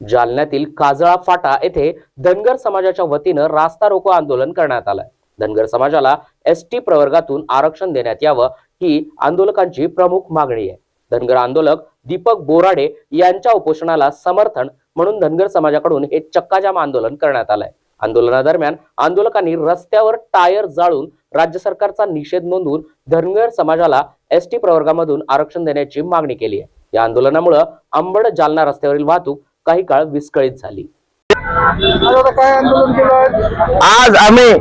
जालन्यातील काजळा फाटा येथे धनगर समाजाच्या वतीनं रास्ता रोको आंदोलन करण्यात आलंय. धनगर समाजाला एस टी प्रवर्गातून आरक्षण देण्यात यावं ही आंदोलकांची प्रमुख मागणी आहे. धनगर आंदोलक दीपक बोराडे यांच्या उपोषणाला समर्थन म्हणून धनगर समाजाकडून हे चक्काजाम आंदोलन करण्यात आलंय. आंदोलनादरम्यान आंदोलकांनी रस्त्यावर टायर जाळून राज्य सरकारचा निषेध नोंदवून धनगर समाजाला एस टी प्रवर्गामधून आरक्षण देण्याची मागणी केली आहे. या आंदोलनामुळे अंबड जालना रस्त्यावरील वाहतूक काही काळ विस्कळीत झाली. आज आम्ही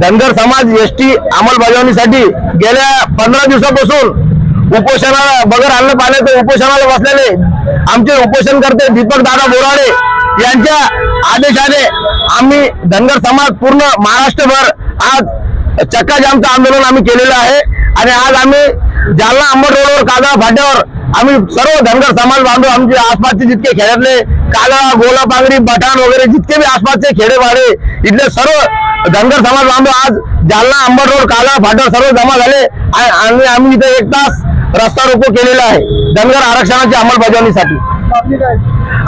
धनगर समाज एसटी अंमलबजावणीसाठी गेल्या पंधरा दिवसापासून उपोषणाला बगर अन्न पाण्याचे उपोषणाला बसलेले आमचे उपोषणकर्ते दीपक दादा बोराडे यांच्या आदेशाने आम्ही धनगर समाज पूर्ण महाराष्ट्रभर आज चक्काजामचं आंदोलन आम्ही केलेलं आहे. आणि आज आम्ही जालना अंबड रोडवर काजळा फाट्यावर आम्ही सर्व धनगर समाज बांधव आमचे आसपासचे जितके खेड्यातले काला गोला पांगरी बटाण वगैरे जितके बी आसपासचे खेडेवाडे इथले सर्व धनगर समाज बांधव आज जालना अंबड रोड काला फाटर सर्व जमा झाले. आणि आम्ही इथे एक तास रस्ता रोको केलेला आहे धनगर आरक्षणाच्या अंमलबजावणीसाठी.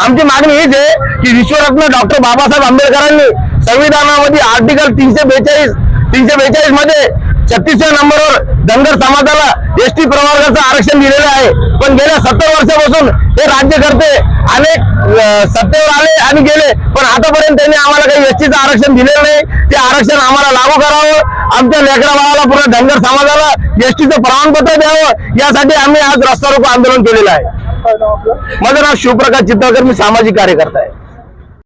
आमची मागणी हीच आहे की विश्वरत्न डॉक्टर बाबासाहेब आंबेडकरांनी संविधानामध्ये आर्टिकल तीनशे बेचाळीस तीनशे बेचाळीसमध्ये छत्तीसव्या नंबरवर धनगर समाजाला एस टी प्रवर्गाचं आरक्षण दिलेलं आहे. पण गेल्या सत्तर वर्षापासून हे राज्यकर्ते अनेक सत्तेवर आले आणि गेले. पण आतापर्यंत त्यांनी आम्हाला काही एस टीचं आरक्षण दिलेलं नाही. ते आरक्षण आम्हाला लागू करावं. आमच्या लेकरा बाळाला पूर्ण धनगर समाजाला एस टीचं प्रमाणपत्र द्यावं. यासाठी आम्ही आज रस्ता रोको आंदोलन केलेलं आहे. नाव माझं नाव शिवप्रकाश चित्रकर मी सामाजिक कार्यकर्ता आहे.